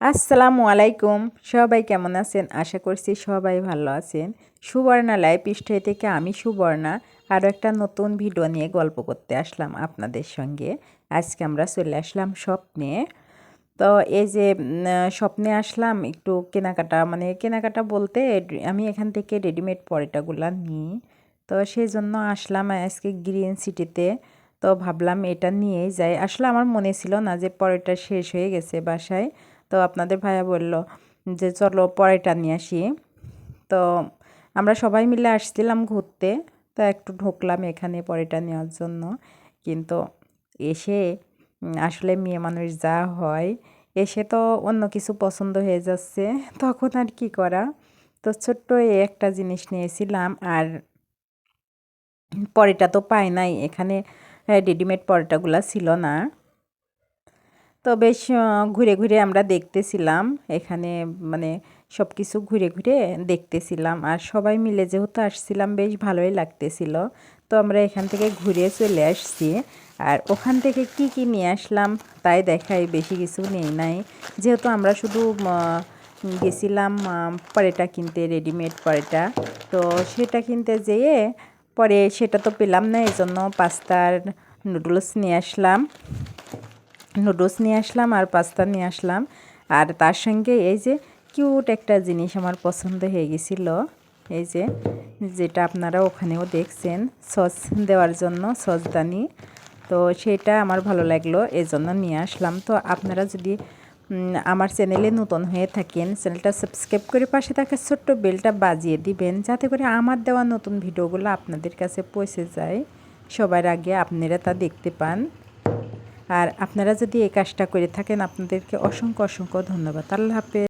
আসসালামু আলাইকুম। সবাই কেমন আছেন? আশা করছি সবাই ভালো আছেন। সুবর্ণা লাইফ স্টাইল থেকে আমি সুবর্ণা। আরও একটা নতুন ভিডিও নিয়ে গল্প করতে আসলাম আপনাদের সঙ্গে। আজকে আমরা চলে আসলাম স্বপ্নে। তো এই যে স্বপ্নে আসলাম একটু কেনাকাটা মানে কেনাকাটা বলতে আমি এখান থেকে রেডিমেড পরেটাগুলো নিই। তো সেই জন্য আসলাম আজকে গ্রিন সিটিতে। তো ভাবলাম এটা নিয়েই যাই। আসলে আমার মনে ছিল না যে পরেটা শেষ হয়ে গেছে বাসায়। তো আপনাদের ভাইয়া বলল যে, চলো পরেটা নিয়ে আসি। তো আমরা সবাই মিলে আসছিলাম ঘুরতে, তো একটু ঢুকলাম এখানে পরেটা নেওয়ার জন্য। কিন্তু এসে আসলে মেয়ে মানুষ যা হয়, এসে তো অন্য কিছু পছন্দ হয়ে যাচ্ছে, তখন আর কি করা? তো ছোট্ট একটা জিনিস নিয়েছিলাম আর পরেটা তো পাই নাই। এখানে রেডিমেড পরোটাগুলো ছিল না। তো বেশ ঘুরে ঘুরে আমরা দেখতেছিলাম। এখানে মানে সব কিছু ঘুরে ঘুরে দেখতেছিলাম। আর সবাই মিলে যেহেতু আসছিলাম, বেশ ভালোই লাগতেছিল। তো আমরা এখান থেকে ঘুরে চলে আসছি। আর ওখান থেকে কি কি নিয়ে আসলাম তাই দেখাই বেশি কিছু নেই নাই। যেহেতু আমরা শুধু গেছিলাম পরেটা কিনতে, রেডিমেড পরেটা। তো সেটা কিনতে যেয়ে পরে সেটা তো পেলাম না এই জন্য পাস্তার নুডলস নিয়ে আসলাম। নুডলস নিয়ে আসলাম আর পাস্তা নিয়ে আসলাম। আর তার সঙ্গে এই যে কিউট একটা জিনিস আমার পছন্দ হয়ে গেছিল। এই যে যেটা আপনারা ওখানেও দেখছেন, সস দেওয়ার জন্য সসদানি তো সেটা আমার ভালো লাগল এই জন্য নিয়ে আসলাম। তো আপনারা যদি আমার চ্যানেলে নতুন হয়ে থাকেন, চ্যানেলটা সাবস্ক্রাইব করে পাশে থাকা ছোট্ট বেলটা বাজিয়ে দিবেন, যাতে করে আমার দেওয়া নতুন ভিডিওগুলো আপনাদের কাছে পৌঁছে যায়। সবার আগে আপনারা তা দেখতে পান। আর আপনারা যদি এই কাজটা করে থাকেন আপনাদেরকে অসংখ্য অসংখ্য ধন্যবাদ। আল্লাহ হাফেজ।